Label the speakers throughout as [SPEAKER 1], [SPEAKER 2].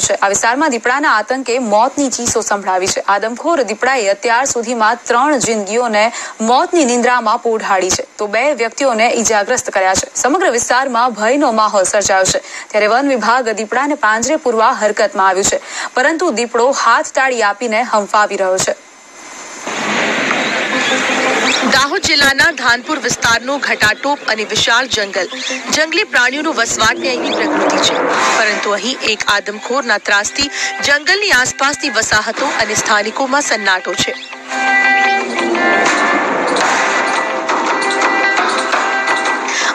[SPEAKER 1] છે. આ વિસ્તારમાં દીપડાના આતંકે મોતની ચીસો સંભળાવી છે. આદમખોર દીપડાએ અત્યાર સુધીમાં ત્રણ જિંદગીઓને મોતની નિંદ્રામાં પોઢાડી છે. તો બે વ્યક્તિઓને ઈજાગ્રસ્ત કર્યા છે. સમગ્ર વિસ્તારમાં ભયનો માહોલ સર્જાયો છે. ત્યારે વન વિભાગ દીપડાને પાંજરે પૂરવા હરકતમાં આવ્યું છે. પરંતુ દીપડો હાથ તાળી આપીને હંફાવી રહ્યો છે.
[SPEAKER 2] દાહોદ જિલ્લાના ધાનપુર વિસ્તારનું ઘટાટોપ અને વિશાળ જંગલ. જંગલી પ્રાણીઓનો વસવાટની અહીંની પ્રકૃતિ છે. પરંતુ અહીં એક આદમખોરના ત્રાસથી જંગલની આસપાસની વસાહતો અને સ્થાનિકોમાં સન્નાટો છે.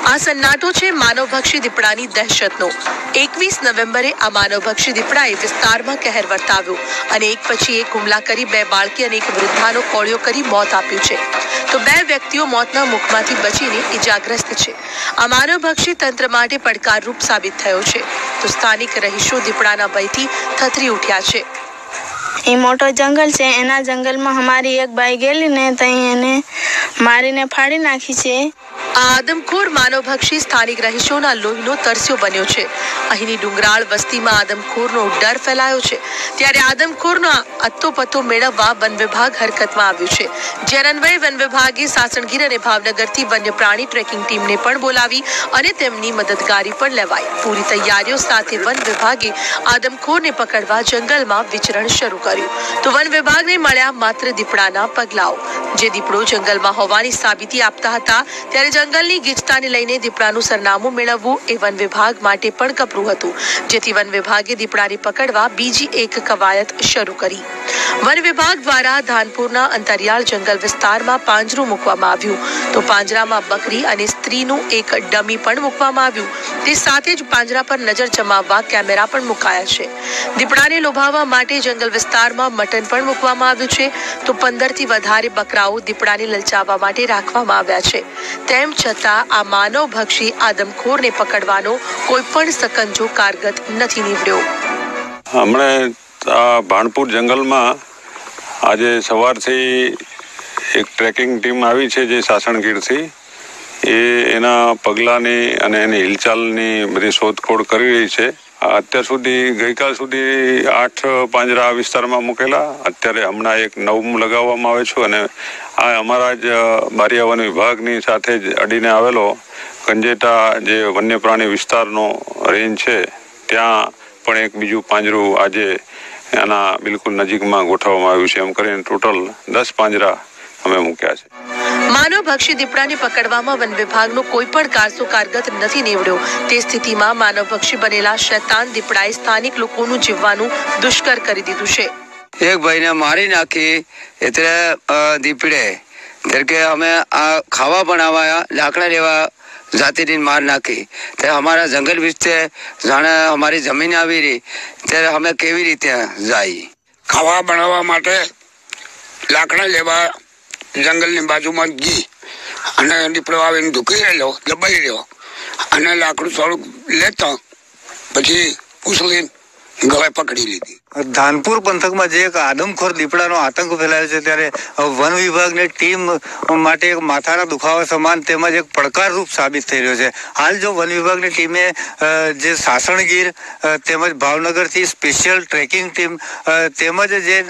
[SPEAKER 2] આ સન્નાટો છે માનવભક્ષી દીપડાની દહેશતનો. એકવીસ નવેમ્બરે આ માનવભક્ષી દીપડાએ વિસ્તારમાં કહેર વર્તાવ્યો અને એક પછી એક હુમલા કરી બે બાળકી અને એક વૃદ્ધાનો કોળિયો કરી મોત આપ્યું છે. તો બે વ્યક્તિઓ મોતના મુખમાંથી બચીને ઇજાગ્રસ્ત છે. આ માનવભક્ષી તંત્ર માટે પડકારરૂપ સાબિત થયો છે. તો સ્થાનિક રહીશો દીપડાના ભયથી થથરી ઉઠ્યા છે.
[SPEAKER 3] એ મોટો જંગલ છે. એના જંગલમાં અમારી એક બાઈ ગયેલી ને ત્યાં એને મારીને ફાડી નાખી છે.
[SPEAKER 2] આ આદમખોર માનવભક્ષી સ્થાનિક રહીશોના લોહીનો તરસ્યો બન્યો છે. અહીંની ડુંગરાળ વસ્તીમાં આદમખોરનો ડર ફેલાયો છે. ત્યારે આદમખોરનો અત્તોપત્તો મેળવવા વન વિભાગ હરકતમાં આવ્યું છે. જ્યારે અન્વયે વન વિભાગે સાસણગીર અને ભાવનગરથી વન્ય પ્રાણી ટ્રેકિંગ ટીમને પણ બોલાવી અને તેમની મદદગારી પણ લેવાઈ. પૂરી તૈયારીઓ સાથે વન વિભાગે આદમખોરને પકડવા જંગલમાં વિચરણ શરૂ કર્યું. તો વન વિભાગને મળ્યા માત્ર દીપડાના પગલાઓ. જે દીપડો જંગલમાં હોવાની સાબિતી આપતા હતા, ત્યારે જંગલની ગીચતાને લઈને દીપડાનું સરનામું મેળવવું એ વન વિભાગ માટે પણ કપરું હતું. જેથી વન વિભાગે દીપડાને પકડવા બીજી એક કવાયત શરૂ કરી. વન વિભાગ દ્વારા ધાનપુરના અંતરિયાળ જંગલ વિસ્તારમાં પાંજરું મૂકવામાં આવ્યું. તો પાંજરામાં બકરી અને સ્ત્રીનું એક ડમી પણ મૂકવામાં આવ્યું. તે સાથે જ પાંજરા પર નજર જમાવવા કેમેરા પણ મુકાયા છે. દીપડાને લોભાવવા માટે જંગલ વિસ્તારમાં મટન પણ મૂકવામાં આવ્યું છે. તો પંદરથી વધારે બકરાઓ દીપડાને લલચાવવા માટે રાખવામાં આવ્યા છે. તેમ છતાં આ માનવભક્ષી આદમખોરને પકડવાનો કોઈ પણ સકંજો કારગત નથી નીવડ્યો.
[SPEAKER 4] હમણે આ ભાણપુર જંગલમાં આજે સવારથી એક ટ્રેકિંગ ટીમ આવી છે જે સાસણગીરથી એ એના પગલાંની અને એની હિલચાલની બધી શોધખોળ કરી રહી છે. અત્યાર સુધી ગઈકાલ સુધી આઠ પાંજરા આ વિસ્તારમાં મૂકેલા. અત્યારે હમણાં એક નવમું લગાવવામાં આવે છે અને આ અમારા જ બારિયા વન વિભાગની સાથે જ અડીને આવેલો કંજેટા જે વન્ય પ્રાણી વિસ્તારનો રેન્જ છે, ત્યાં પણ એક બીજું પાંજરું આજે એના બિલકુલ નજીકમાં ગોઠવવામાં આવ્યું છે. એમ કરીને ટોટલ દસ પાંજરા અમે મૂક્યા છે.
[SPEAKER 2] માનવભક્ષી દીપડાને પકડવામાં વન વિભાગનો કોઈ પણ કારસો કારગત નથી નીવડ્યો. તે સ્થિતિમાં માનવભક્ષી બનેલા શૈતાન દીપડાએ સ્થાનિક લોકોનું જીવવાનું દુષ્કર કરી દીધું છે.
[SPEAKER 5] એક ભાઈને મારી નાખી એટલે દીપડે. ત્યારે કે અમે આ ખાવા બનાવાયા લાકડા લેવા જાતિની માર નાખી. તે અમારા જંગલ વિશે જાણે અમારી જમીન આવી રહી. ત્યારે અમે કેવી રીતે જાય?
[SPEAKER 6] ખાવા બનાવવા માટે લાકડા લેવા જંગલની બાજુમાં ઘી અને દીપડો આવીને ઢૂકી રહેલો, દબાઈ રહ્યો. અને લાકડું થોડુંક લેતા પછી ઉછળીને ગળે પકડી લીધી.
[SPEAKER 7] ધાનપુર પંથકમાં જે એક આદમખોર દીપડાનો આતંક ફેલાયો છે ત્યારે વન વિભાગની ટીમ માટે એક માથાના દુખાવા સમાન તેમજ એક પડકારરૂપ સાબિત થઈ રહ્યો છે. હાલ જો વન વિભાગની ટીમે જે સાસણગીર તેમજ ભાવનગરથી સ્પેશિયલ ટ્રેકિંગ ટીમ તેમજ જે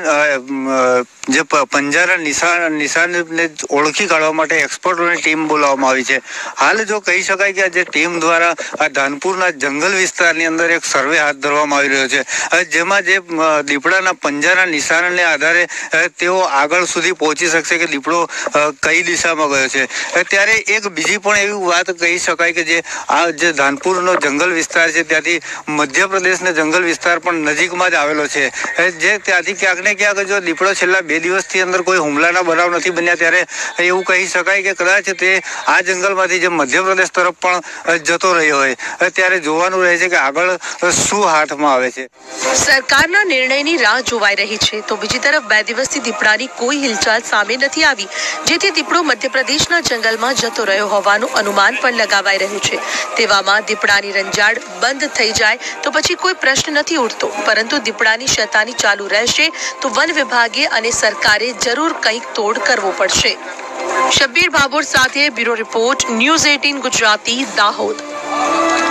[SPEAKER 7] જે પંજારા નિશાન, નિશાનને ઓળખી કાઢવા માટે એક્સપર્ટોની ટીમ બોલાવવામાં આવી છે. હાલ જો કહી શકાય કે જે ટીમ દ્વારા આ ધાનપુરના જંગલ વિસ્તારની અંદર એક સર્વે હાથ ધરવામાં આવી રહ્યો છે. જેમાં જે દીપડાના પંજાના નિશાનને આધારે તેઓ આગળ સુધી પહોંચી શકશે કે દીપડો કઈ દિશામાં ગયો છે. ત્યારે એક બીજી પણ એવી વાત કહી શકાય કે જે, આ જે ધાનપુરનો જંગલ વિસ્તાર છે, ત્યાંથી મધ્યપ્રદેશનો જંગલ વિસ્તાર પણ નજીકમાં જ આવેલો છે. જે ત્યાંથી ક્યાંક ને ક્યાંક જો દીપડો છેલ્લા બે દિવસથી અંદર કોઈ હુમલાના બનાવ નથી બન્યા, ત્યારે એવું કહી શકાય કે કદાચ તે આ જંગલમાંથી જે મધ્યપ્રદેશ તરફ પણ જતો રહ્યો હોય. ત્યારે જોવાનું રહે છે કે આગળ શું હાથમાં આવે છે.
[SPEAKER 2] સરકારના નિર્ણયની રાહ જોવાઈ રહી છે. તો બીજી તરફ બે દિવસથી દીપડાની કોઈ હિલચાલ સામે નથી આવી, જેથી દીપડો મધ્યપ્રદેશના જંગલમાં જતો રહ્યો હોવાનું અનુમાન પણ લગાવાઈ રહ્યું છે. તેવામાં દીપડાની રંજાડ બંધ થઈ જાય તો પછી કોઈ પ્રશ્ન નથી ઉઠતો. પરંતુ દીપડાની શતાની ચાલુ રહેશે તો વન વિભાગે અને સરકારે જરૂર કંઈક તોડ કરવો પડશે. શબ્બીર બાબુર સાથે bureau report, news eighteen Gujarati, Dahod.